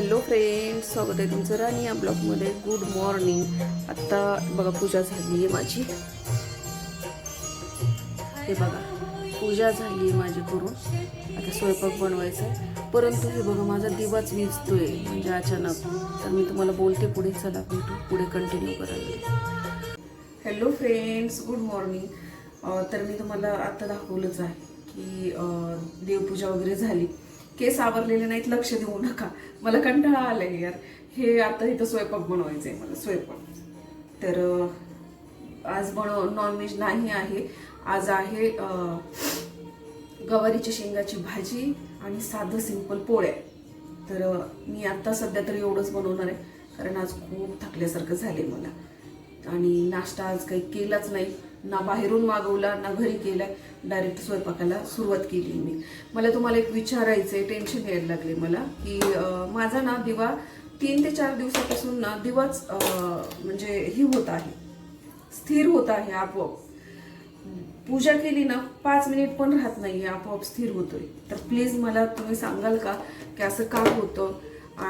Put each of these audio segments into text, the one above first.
Hello friends स्वागत आहे तुमचं राणी या ब्लॉगमध्ये. गुड मॉर्निंग आत्ता बघा पूजा झाली आहे माझी. हे बघा पूजा झाली आहे माझी करून. आता स्वयंपाक बनवायचा परंतु हे बघा माझा दिवाच विजतोय म्हणजे अचानक. तर मी तुम्हाला बोलते पुढे चला भेटू. पुढे कंटिन्यू करायला. हॅलो फ्रेंड्स गुड मॉर्निंग तर मी तुम्हाला आता दाखवलंच आहे की देवपूजा वगैरे झाली. केस आवरलेले नाहीत लक्ष देऊ नका. मला कंटाळा आलाय यार. हे आता इथं स्वयंपाक बनवायचं आहे मला स्वयंपाक. तर आज बनव नॉनव्हेज नाही आहे. आज आहे गवारीच्या शेंगाची भाजी आणि साधं सिंपल पोळ्या. तर मी आत्ता सध्या तरी एवढंच बनवणार आहे. कारण आज खूप थकल्यासारखं झाले मला. आणि नाश्ता आज काही केलाच नाही. ना बाहेरून मागवला ना घरी केलाय. डायरेक्ट स्वयंपाकाला सुरुवात केली मी. मला तुम्हाला एक विचारायचं आहे टेन्शन यायला लागले मला की माझा ना दिवा तीन ते चार दिवसापासून ना दिवाच म्हणजे ही होत आहे. स्थिर होत आहे आपोआप. पूजा केली ना पाच मिनिट पण राहत नाही आहे आपोआप स्थिर होतोय. तर प्लीज मला तुम्ही सांगाल का की असं का होतं?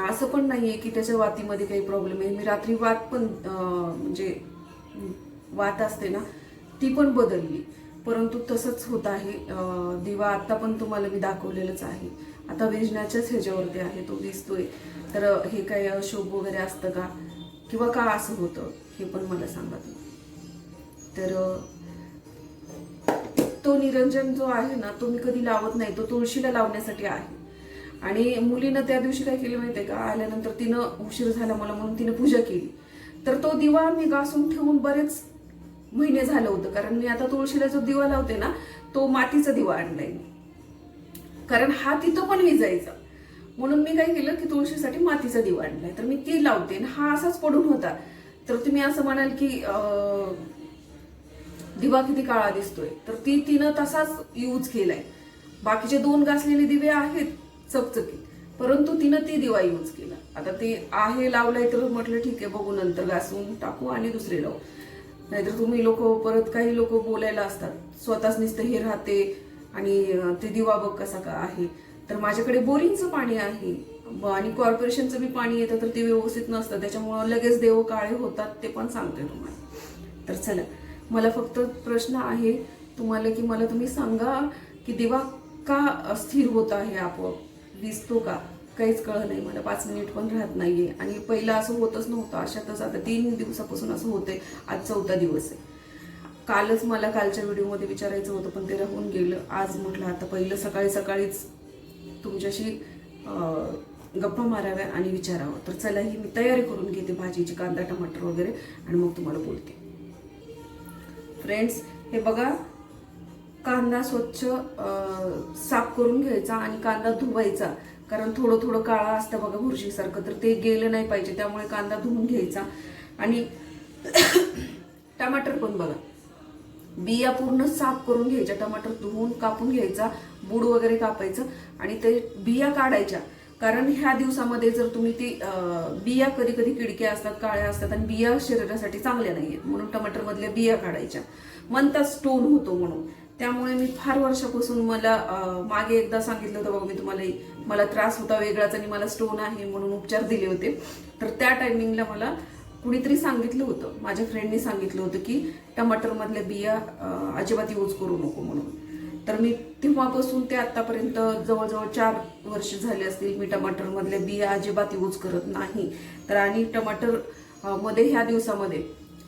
असं पण नाही आहे की त्याच्या वातीमध्ये काही प्रॉब्लेम आहे. मी रात्री वात पण म्हणजे वात असते ना ती पण बदलली. परंतु तसंच होत आहे. दिवा आता पण तुम्हाला मी दाखवलेलंच आहे. आता वेजण्याच्याच ह्याच्यावरती आहे. तो दिसतोय. तर हे काही शोभ वगैरे असतं का? किंवा का असं होतं? हे पण मला सांगा तुम्ही. तर तो निरंजन जो आहे ना तो मी कधी लावत नाही. तो तुळशीला लावण्यासाठी आहे. आणि मुलीनं त्या दिवशी काय केलं आहे का? आल्यानंतर तिनं उशीर झाला मला म्हणून तिनं पूजा केली. तर तो दिवा मी घासून ठेवून बरेच महिने झालं होतं. कारण मी आता तुळशीला जो दिवा लावते ना तो मातीचा दिवा आणलाय मी. कारण हा तिथं पण विजायचा. म्हणून मी काय केलं की तुळशीसाठी मातीचा दिवा आणलाय. तर मी ती लावते आणि हा असाच पडून होता. तर तुम्ही असं म्हणाल की दिवा किती काळा दिसतोय. तर ती तिनं तसाच यूज केलाय. बाकीचे दोन घासलेले दिवे आहेत चकचकीत. परंतु तिनं ती दिवा यूज केला. आता ते आहे लावलाय तर म्हटलं ठीक आहे बघू नंतर घासून टाकू आणि दुसरे लावू. नाहीतर तुम्ही लोक परत काही लोक बोलायला असतात. स्वतःच नुसतं हे राहते आणि ते दिवा बघ कसा का आहे. तर माझ्याकडे बोरिंगचं पाणी आहे. आणि कॉर्पोरेशनचं बी पाणी येतं तर ते व्यवस्थित नसतं. त्याच्यामुळं लगेच देव काळे होतात ते पण सांगते तुम्हाला. तर चला मला फक्त प्रश्न आहे तुम्हाला की मला तुम्ही सांगा की दिवा का अस्थिर होत आहे आपोआप? दिसतो का? काहीच कळलं नाही. मला पाच मिनिट पण राहत नाहीये. आणि पहिलं असं होतच नव्हतं. अशातच आता तीन दिवसापासून असं होतंय. आज चौथा दिवस आहे. कालच मला कालच्या व्हिडिओमध्ये विचारायचं होतं पण ते राहून गेलं. आज म्हटलं आता पहिलं सकाळी सकाळीच तुमच्याशी गप्पा माराव्या आणि विचारावं. तर चला ही मी तयारी करून घेते भाजीची कांदा टमाटर वगैरे आणि मग तुम्हाला बोलते. फ्रेंड्स हे बघा कांदा स्वच्छ साफ करून घ्यायचा आणि कांदा धुवायचा. कारण थोडं थोडं काळा असतं बघा बुरशीसारखं तर ते गेलं नाही पाहिजे त्यामुळे कांदा धुवून घ्यायचा. आणि टमाटर पण बघा. बिया पूर्ण साफ करून घ्यायच्या टमाटर धुवून कापून घ्यायचा बूड वगैरे कापायचं आणि ते बिया काढायच्या. कारण ह्या दिवसामध्ये जर तुम्ही ती बिया कधी कधी किडक्या असतात काळ्या असतात आणि बिया शरीरासाठी चांगल्या नाही आहेत म्हणून टमाटर मधल्या बिया काढायच्या. म्हणतात स्टोन होतो म्हणून. त्यामुळे मी फार वर्षापासून मला मागे एकदा सांगितलं होतं बघा मी तुम्हाला मला त्रास होता वेगळाच आणि मला स्टोन आहे म्हणून उपचार दिले होते. तर त्या टायमिंगला मला कुणीतरी सांगितलं होतं. माझ्या फ्रेंडने सांगितलं होतं की टमाटरमधल्या बिया अजिबात यूज करू नको म्हणून. तर मी तेव्हापासून ते आत्तापर्यंत जवळजवळ चार वर्ष झाले असतील मी टमाटरमधल्या बिया अजिबात यूज करत नाही. तर आणि टमाटरमध्ये ह्या दिवसामध्ये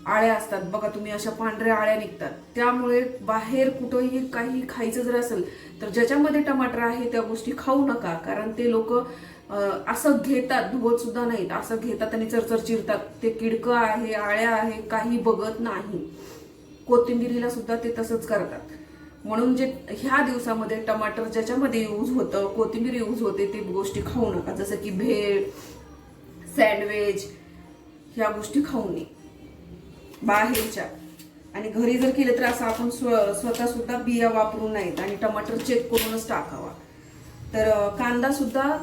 आळ्या असतात. बघा तुम्ही अशा पांढऱ्या आळ्या निघतात. त्यामुळे बाहेर कुठंही काही खायचं जर असेल तर ज्याच्यामध्ये टमाटर आहे त्या गोष्टी खाऊ नका. कारण ते लोक असं घेतात धुवत सुद्धा नाहीत. असं घेतात आणि चरचर चिरतात. ते किडकं आहे आळ्या आहे काही बघत नाही. कोथिंबिरीला सुद्धा ते तसंच करतात. म्हणून जे ह्या दिवसामध्ये टमाटर ज्याच्यामध्ये यूज होतं कोथिंबीर यूज होते ते गोष्टी खाऊ नका. जसं की भेळ सँडविच ह्या गोष्टी खाऊ नये. बाहेरच्या. आणि घरी जर केलं तर असं आपण स्व स्वतः सुद्धा बिया वापरू नयेत आणि टमाटर चेक करूनच टाकावा. तर कांदासुद्धा कांदा सुद्धा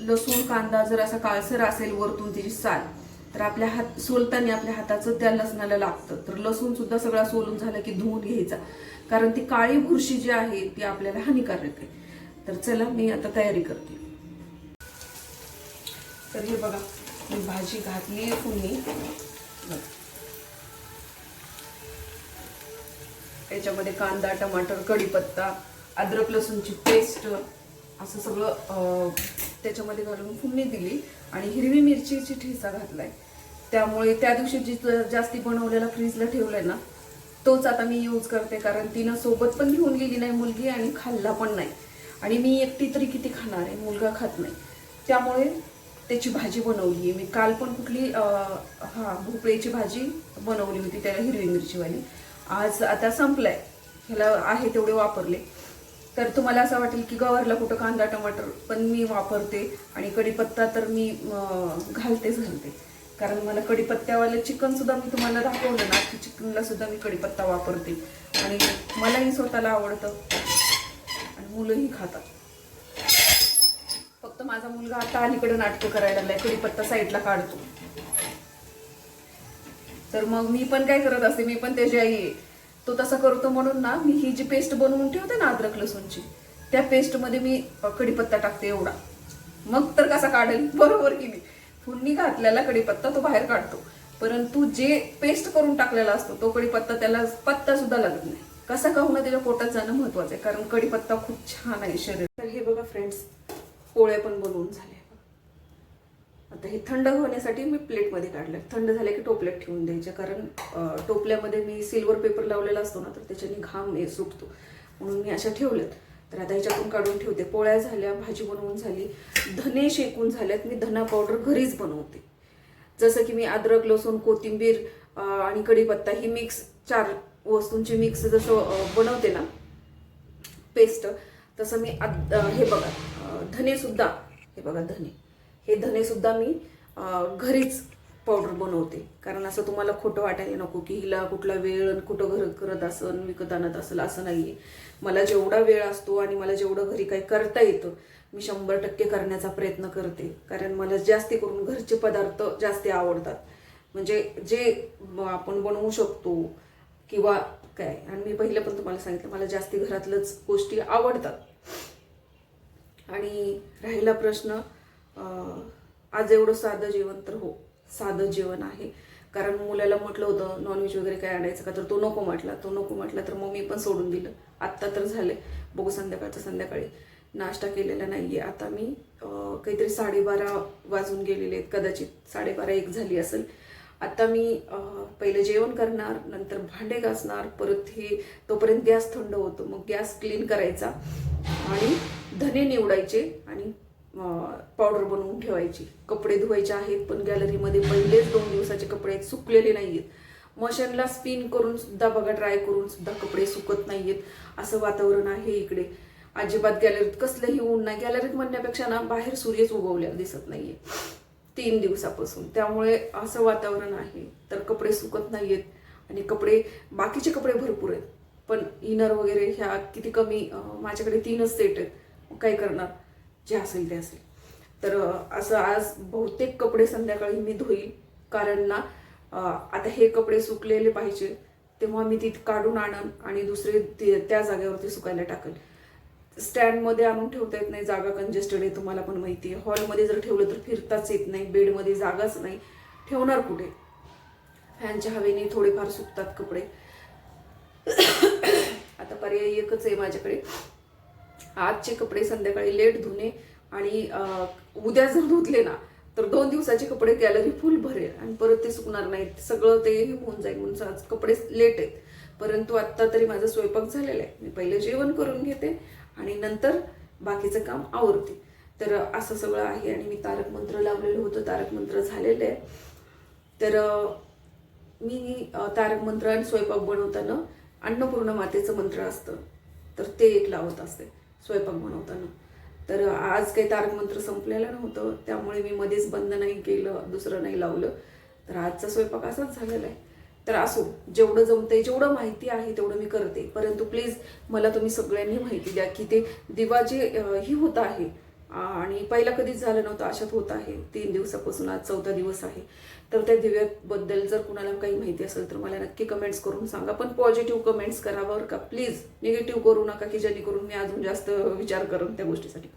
लसूण कांदा जर असा काळसर असेल वरतून त्याची साल तर आपल्या हात सोलताना आपल्या हाताचं त्या लसणाला लागतं. तर लसूण सुद्धा सगळा सोलून झालं की धुवून घ्यायचा. कारण ती काळी बुरशी जी आहे ती आपल्याला हानिकारक आहे. तर चला मी आता तयारी करते. तर हे बघा मी भाजी घातली फुलणी त्याच्यामध्ये कांदा टमाटर कढीपत्ता अद्रक लसूणची पेस्ट असं सगळं त्याच्यामध्ये घालून फुलणी दिली आणि हिरवी मिरचीची ठेचा घातलाय. त्यामुळे त्या दिवशी जी जास्ती बनवलेला फ्रीजला ठेवलाय ना तोच आता मी यूज करते कारण तिनं सोबत पण घेऊन गेली नाही मुलगी आणि खाल्ला पण नाही. आणि मी एकटी तरी किती खाणार आहे मुलगा खात नाही. त्यामुळे त्याची भाजी बनवली. आहे मी काल पण कुठली हां हा भोपळ्याची भाजी बनवली होती त्याला हिरवी मिरचीवाली. आज आता संपलाय. ह्याला आहे तेवढे वापरले. तर तुम्हाला असं वाटेल की गवारला कुठं कांदा टमाटर पण मी वापरते आणि कढीपत्ता तर मी घालतेच घालते. कारण मला कढीपत्त्यावालं चिकनसुद्धा मी तुम्हाला दाखवलं ना की चिकनला सुद्धा मी कढीपत्ता वापरते. आणि मलाही स्वतःला आवडतं. आणि मुलंही खातात. फक्त माझा मुलगा आता अलीकडे नाटकं करायला लागलाय कढीपत्ता साईडला काढतो. तर मग मी पण काय करत असते मी पण त्याची आई आहे तो तसा करतो म्हणून ना मी ही जी पेस्ट बनवून ठेवते ना अद्रक लसूणची त्या पेस्टमध्ये मी कडीपत्ता कढीपत्ता टाकते एवढा. मग तर कसा काढेल? बरोबर की नाही? फुलनी घातलेला कढीपत्ता तो बाहेर काढतो. परंतु जे पेस्ट करून टाकलेला असतो तो कढीपत्ता त्याला पत्ता सुद्धा लागत नाही. कसा का ना त्याच्या पोटात जाणं महत्वाचं आहे कारण कढीपत्ता खूप छान आहे शरीर तर हे बघा फ्रेंड्स पोळ्या पण बनवून झाले आता हे थंड होण्यासाठी मी प्लेटमध्ये काढलं थंड झालं की टोपल्यात ठेवून द्यायचे. कारण टोपल्यामध्ये मी सिल्वर पेपर लावलेला असतो ना तर त्याच्याने घाम हे सुटतो. म्हणून मी अशा ठेवल्यात. तर आता ह्याच्यातून काढून ठेवते. पोळ्या झाल्या भाजी बनवून झाली. धने शेकून झाल्यात मी धना पावडर घरीच बनवते. जसं की मी अद्रक लसूण कोथिंबीर आणि कढीपत्ता ही मिक्स चार वस्तूंची मिक्स जसं बनवते ना पेस्ट तसं मी आद- हे बघा धनेसुद्धा धने सुद्धा हे बघा धने. हे धने सुद्धा मी घरीच पावडर बनवते. कारण असं तुम्हाला खोटं वाटायला नको की हिला कुठला वेळ कुठं घर करत असन विकत आणत असेल असं नाहीये. मला जेवढा वेळ असतो आणि मला जेवढं घरी काही करता येतं मी शंभर टक्के करण्याचा प्रयत्न करते. कारण मला जास्ती करून घरचे पदार्थ जास्ती आवडतात. म्हणजे जे आपण बनवू शकतो किंवा काय आणि मी पहिलं पण तुम्हाला सांगितलं मला जास्ती घरातलंच गोष्टी आवडतात. आणि राहिला प्रश्न आज एवढं साधं जेवण तर हो साधं जेवण आहे. कारण मुलाला म्हटलं होतं नॉनव्हेज वगैरे काय आणायचं का? तर तो नको म्हटला तो नको म्हटला तर मग मी पण सोडून दिलं. आत्ता तर झालं बघू संध्याकाळचं संध्याकाळी. नाश्ता केलेला नाही आहे आता मी काहीतरी साडेबारा वाजून गेलेले आहेत कदाचित. साडेबारा एक झाली असेल. आता मी पहिलं जेवण करणार नंतर भांडे घासणार परत हे तोपर्यंत गॅस थंड होतो. मग गॅस क्लीन करायचा आणि धने निवडायचे आणि पावडर बनवून ठेवायची. कपडे धुवायचे आहेत पण गॅलरीमध्ये पहिलेच दोन दिवसाचे कपडे आहेत सुकलेले नाहीयेत. मशीनला स्पिन करून सुद्धा बघा ड्राय करून सुद्धा कपडे सुकत नाहीयेत. असं वातावरण आहे इकडे. अजिबात गॅलरीत कसलंही ऊन नाही. गॅलरीत म्हणण्यापेक्षा ना बाहेर सूर्यच उगवलेला दिसत नाहीये. तीन दिवसापासून. त्यामुळे असं वातावरण आहे. तर कपडे सुकत नाहीयेत आणि कपडे बाकीचे कपडे भरपूर आहेत. पण इनर वगैरे ह्या किती कमी माझ्याकडे तीनच सेट आहेत. काय करणार? जे असेल ते असेल. तर असं आज बहुतेक कपडे संध्याकाळी मी धुईल. कारण ना आता हे कपडे सुकलेले पाहिजे तेव्हा मी ती काढून आणन आणि दुसरे ते- त्या जागेवरती सुकायला टाकेल. स्टँडमध्ये आणून ठेवता येत नाही जागा कंजेस्टेड आहे तुम्हाला पण माहिती आहे. हॉलमध्ये जर ठेवलं तर फिरताच येत नाही बेडमध्ये जागाच नाही. ठेवणार कुठे? फॅनच्या हवेने थोडेफार सुकतात कपडे. आता पर्याय एकच आहे माझ्याकडे. आजचे कपडे संध्याकाळी लेट धुणे आणि उद्या जर धुतले ना तर दोन दिवसाचे कपडे गॅलरी फुल भरेल आणि परत ते सुकणार नाहीत. सगळं ते होऊन जाईल म्हणून आज कपडे लेट आहेत. परंतु आत्ता तरी माझा स्वयंपाक झालेला आहे. मी पहिले जेवण करून घेते आणि नंतर बाकीचं काम आवरते. तर असं सगळं आहे आणि मी तारक मंत्र लावलेलं होतं. तारक मंत्र झालेलं आहे. तर मी तारक मंत्र आणि स्वयंपाक बनवताना अन्नपूर्ण मातेचं मंत्र असतं. तर ते एक लावत असते. स्वयंपाक बनवताना. तर आज काही तारक मंत्र संपलेलं नव्हतं त्यामुळे मी मध्येच बंद नाही केलं दुसरं नाही लावलं. तर आजचा स्वयंपाक असाच झालेला आहे. तर असो जेवढं जमतंय जेवढं माहिती आहे तेवढं मी करते. परंतु प्लीज मला तुम्ही सगळ्यांनी माहिती द्या की ते दिवा जे ही होत आहे आणि पहिला कधीच झालं नव्हतं अशात होत आहे. तीन दिवसापासून आज चौथा दिवस आहे. तर त्या दिव्याबद्दल जर कुणाला काही माहिती असेल तर मला नक्की कमेंट्स करून सांगा. पण पॉझिटिव्ह कमेंट्स करा का? प्लीज निगेटिव्ह करू नका की जेणेकरून मी अजून जास्त विचार करून त्या गोष्टीसाठी.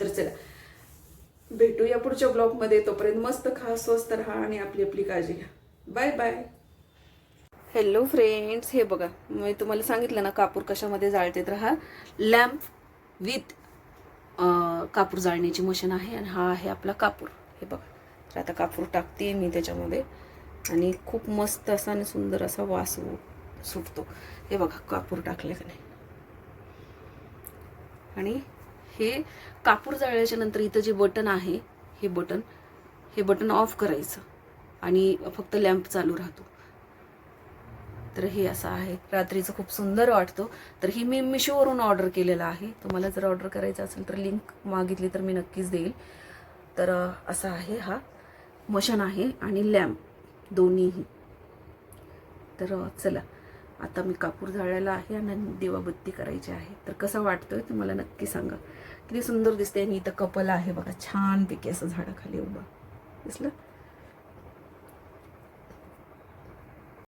तर चला. भेटूया पुढच्या ब्लॉगमध्ये. तोपर्यंत मस्त खा स्वस्त राहा आणि आपली आपली काळजी घ्या. बाय बाय हॅलो फ्रेंड्स हे बघा मी तुम्हाला सांगितलं ना कापूर कशामध्ये जाळते तर हा लॅम्प विथ कापूर जाळण्याची मशीन आहे आणि हा आहे आपला कापूर. हे बघा. तर आता कापूर टाकते मी त्याच्यामध्ये. आणि खूप मस्त असा आणि सुंदर असा वास सुटतो. हे बघा कापूर टाकले का नाही? आणि हे कापूर जाळल्याच्या नंतर इथं जे बटन आहे हे बटन हे बटन ऑफ करायचं. आणि फक्त लॅम्प चालू राहतो. तर हे असं आहे. रात्रीचं खूप सुंदर वाटतो. तर ही मी मिशोवरून ऑर्डर केलेलं आहे. तुम्हाला जर ऑर्डर करायचं असेल तर लिंक मागितली तर मी नक्कीच देईल. तर असा आहे हा. मशन आहे आणि लॅम्प दोन्हीही. तर चला. आता मी कापूर जाळलेला आहे आणि दिवाबत्ती करायची आहे. तर कसं वाटतोय मला नक्की सांगा. किती सुंदर दिसते आणि इथं कपल आहे बघा. छानपैकी असं झाडाखाली उभं. दिसलं?